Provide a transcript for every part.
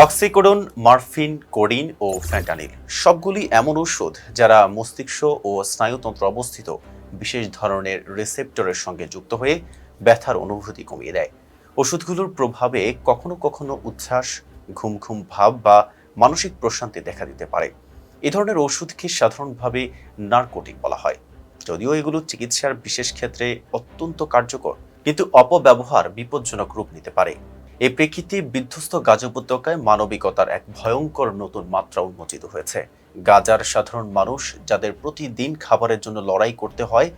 অক্সিকোডন মারফিন codeine ও fentanyl সবগুলি এমন ওষুধ যারা মস্তিষ্ক ও স্নায়ুতন্ত্র অবস্থিত, বিশেষ ধরনের রিসেপ্টরের সঙ্গে যুক্ত হয়ে ব্যথার অনুভূতি কমিয়ে দেয়। ওষুধগুলোর প্রভাবে কখনো কখনো উচ্ছ্বাস ঘুম ঘুম ভাব বা মানসিক প্রশান্তি দেখা দিতে পারে। এ ধরনের ওষুধকে সাধারণভাবে নার্কোটিক বলা হয়। যদিও এগুলো চিকিৎসার বিশেষ ক্ষেত্রে অত্যন্ত কার্যকর, কিন্তু অপব্যবহার বিপজ্জনক রূপ নিতে পারে। এই প্রেক্ষিতে বিধ্বস্ত গাজা উপত্যকায় মানবিকতার এক ভয়ঙ্কর নতুন মাত্রা উন্মোচিত হয়েছে। গাজার সাধারণ মানুষ যাদের প্রতিদিন খাবারের জন্য লড়াই করতে হয়,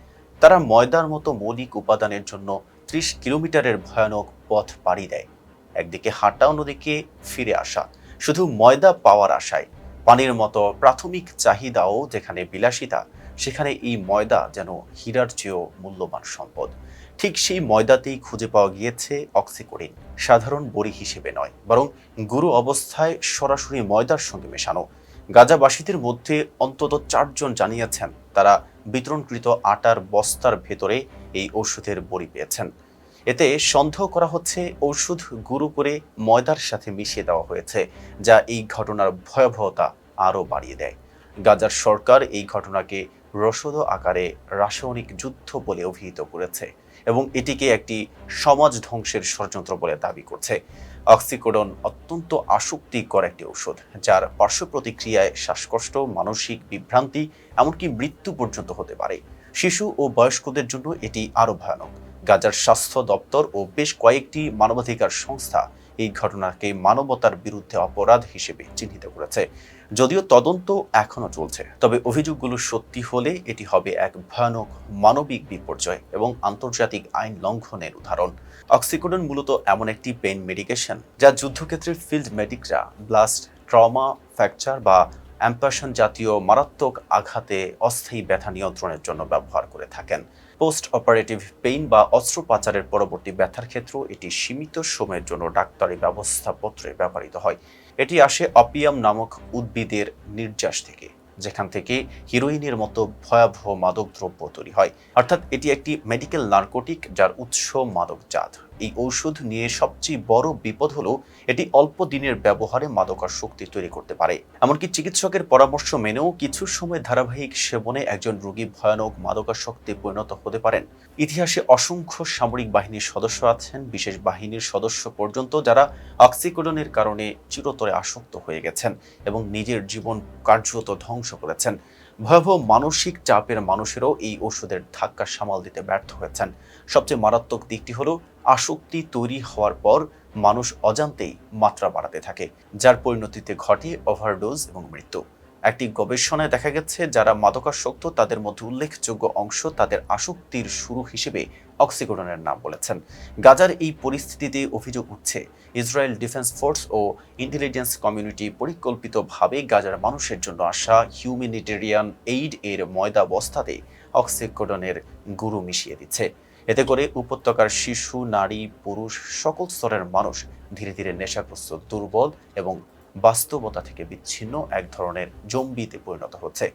তারা ময়দার মতো মৌলিক উপাদানের জন্য ত্রিশ কিলোমিটারের ভয়ানক পথ পাড়ি দেয়। একদিকে হাঁটা, অন্যদিকে ফিরে আসা। শুধু ময়দা পাওয়ার আশায়, পানির মতো প্রাথমিক চাহিদাও যেখানে বিলাসিতা, সেখানে এই ময়দা যেন হীরার চেয়েও মূল্যবান সম্পদ। ঠিক সেই ময়দাতেই খুঁজে পাওয়া গিয়েছে অক্সিকোরিন। সাধারণ বড়ি হিসেবে নয়, বরং গুরু অবস্থায় সরাসরি ময়দার সঙ্গে মেশানো। গাজাবাসীদের মধ্যে অন্তত চারজন জানিয়েছেন, তারা বিতরণকৃত আটার বস্তার ভেতরে এই ওষুধের বড়ি পেয়েছেন। এতে সন্দেহ করা হচ্ছে ওষুধ গুরু করে ময়দার সাথে মিশিয়ে দেওয়া হয়েছে, যা এই ঘটনার ভয়াবহতা আরও বাড়িয়ে দেয়। গাজার সরকার এই ঘটনাকে রসদ আকারে রাসায়নিক যুদ্ধ বলে অভিহিত করেছে। এবং এটিকে একটি সমাজ ধ্বংসের ষড়যন্ত্র বলে দাবি করছে। অক্সিকোডন অত্যন্ত আসক্তিকর একটি ঔষধ, যার পার্শ্ব প্রতিক্রিয়ায় শ্বাসকষ্ট, মানসিক বিভ্রান্তি, এমনকি মৃত্যু পর্যন্ত হতে পারে। শিশু ও বয়স্কদের জন্য এটি আরও ভয়ানক। গাজার স্বাস্থ্য দপ্তর ও বেশ কয়েকটি মানবাধিকার সংস্থা এই ঘটনাকে মানবতার বিরুদ্ধে অপরাধ হিসেবে চিহ্নিত করেছে। যদিও তদন্ত এখনও চলছে, তবে অভিযোগগুলো সত্যি হলে এটি হবে এক ভয়ানক মানবিক বিপর্যয় এবং আন্তর্জাতিক আইন লঙ্ঘনের উদাহরণ। অক্সিকোডন মূলত এমন একটি পেন মেডিকেশন, যা যুদ্ধক্ষেত্রের ফিল্ড মেডিকরা, ব্লাস্ট, ট্রমা, ফ্র্যাকচার বা অ্যাম্পাশন জাতীয় মারাত্মক আঘাতে অস্থায়ী ব্যথা নিয়ন্ত্রণের জন্য ব্যবহার করে থাকেন। পোস্ট অপারেটিভ পেইন বা অস্ত্রোপচারের পরবর্তী ব্যথার ক্ষেত্রেও এটি সীমিত সময়ের জন্য ডাক্তারি ব্যবস্থাপত্রে ব্যবহৃত হয়। এটি আসে অপিয়াম নামক উদ্ভিদের নির্যাস থেকে, যেখান থেকে হিরোইনের মতো ভয়াবহ মাদকদ্রব্য তৈরি হয়। অর্থাৎ এটি একটি মেডিকেল নার্কোটিক যার উৎস মাদকজাত। এই ঔষধ নিয়ে সবচেয়ে বড় বিপদ হলো এটি অল্প দিনের ব্যবহারে মাদকাসক্তি তৈরি করতে পারে। এমনকি চিকিৎসকের পরামর্শ মেনেও কিছু সময় ধারাবাহিক সেবনে একজন রোগী ভয়ানক মাদকাসক্তি পরিণত হতে পারেন। ইতিহাসে অসংখ্য সামরিক বাহিনীর সদস্য আছেন, বিশেষ বাহিনীর সদস্য পর্যন্ত যারা অক্সিকোডনের কারণে চিরতরে আসক্ত হয়ে গেছেন এবং নিজের জীবন কার্যত ধ্বংস করেছেন। ভয়াবহ মানসিক চাপের মানুষেরও এই ওষুধের ধাক্কা সামাল দিতে ব্যর্থ হয়েছেন। সবচেয়ে মারাত্মক দিকটি হলো আসক্তি তৈরি হওয়ার পর মানুষ অজান্তেই মাত্রা বাড়াতে থাকে, যার পরিণতিতে ঘটে ওভারডোজ এবং মৃত্যু। একটি গবেষণায় দেখা গেছে, যারা মাদকাসক্ত, তাদের মধ্যে উল্লেখযোগ্য অংশ তাদের আসক্তির শুরু হিসেবে অক্সিকোডনের নাম বলেছেন। গাজার এই পরিস্থিতিতে অভিযোগ উঠছে, ইসরায়েল ডিফেন্স ফোর্স ও ইন্টেলিজেন্স কমিউনিটি পরিকল্পিতভাবে গাজার মানুষের জন্য আসা হিউম্যানিটেরিয়ান এইড এর ময়দা বস্তাতে অক্সিকোডনের গুরু মিশিয়ে দিচ্ছে। এতে করে উপত্যকার শিশু, নারী, পুরুষ সকল স্তরের মানুষ ধীরে ধীরে নেশাগ্রস্ত, দুর্বল এবং বাস্তবতা থেকে বিচ্ছিন্ন এক ধরনের জম্বিতে পরিণত হচ্ছে।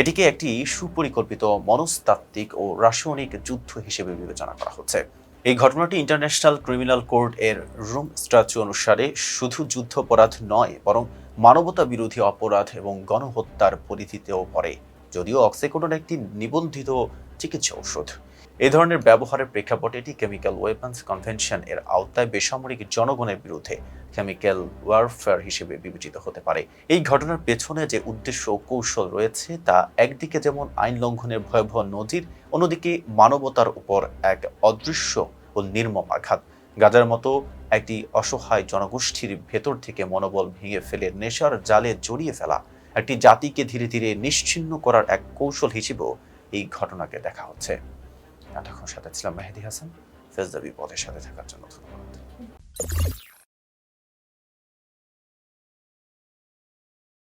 এটিকে একটি সুপরিকল্পিত মনস্তাত্ত্বিক ও রাসায়নিক যুদ্ধ হিসেবে বিবেচনা করা হচ্ছে। এই ঘটনাটি ইন্টারন্যাশনাল ক্রিমিনাল কোর্ট এর রুম স্ট্যাচু অনুসারে শুধু যুদ্ধাপরাধ নয়, বরং মানবতা বিরোধী অপরাধ এবং গণহত্যার পরিধিতেও পড়ে, যদিও অক্সিকোডন একটি নিবন্ধিত চিকিৎসা ঔষধ। এ ধরনের ব্যবহারের প্রেক্ষাপটে এটি কেমিক্যাল ওয়েপন্স কনভেনশন এর আওতায় বেসামরিক জনগণের বিরুদ্ধে কেমিক্যাল ওয়ারফেয়ার হিসেবে বিবেচিত হতে পারে। এই ঘটনার পেছনে যে উদ্দেশ্য ও কৌশল রয়েছে তা একদিকে যেমন আইন লঙ্ঘনের ভয়াবহ নজির, অন্যদিকে মানবতার উপর এক অদৃশ্য ও নির্মম আঘাত। গাজার মতো একটি অসহায় জনগোষ্ঠীর ভেতর থেকে মনোবল ভেঙে ফেলে নেশার জালে জড়িয়ে ফেলা, একটি জাতিকে ধীরে ধীরে নিশ্চিন্ন করার এক কৌশল হিসেবেও এই ঘটনাকে দেখা হচ্ছে। এতক্ষণ সাথে ছিলাম মেহেদি হাসান। ফেজদা পদের সাথে থাকার জন্য ধন্যবাদ।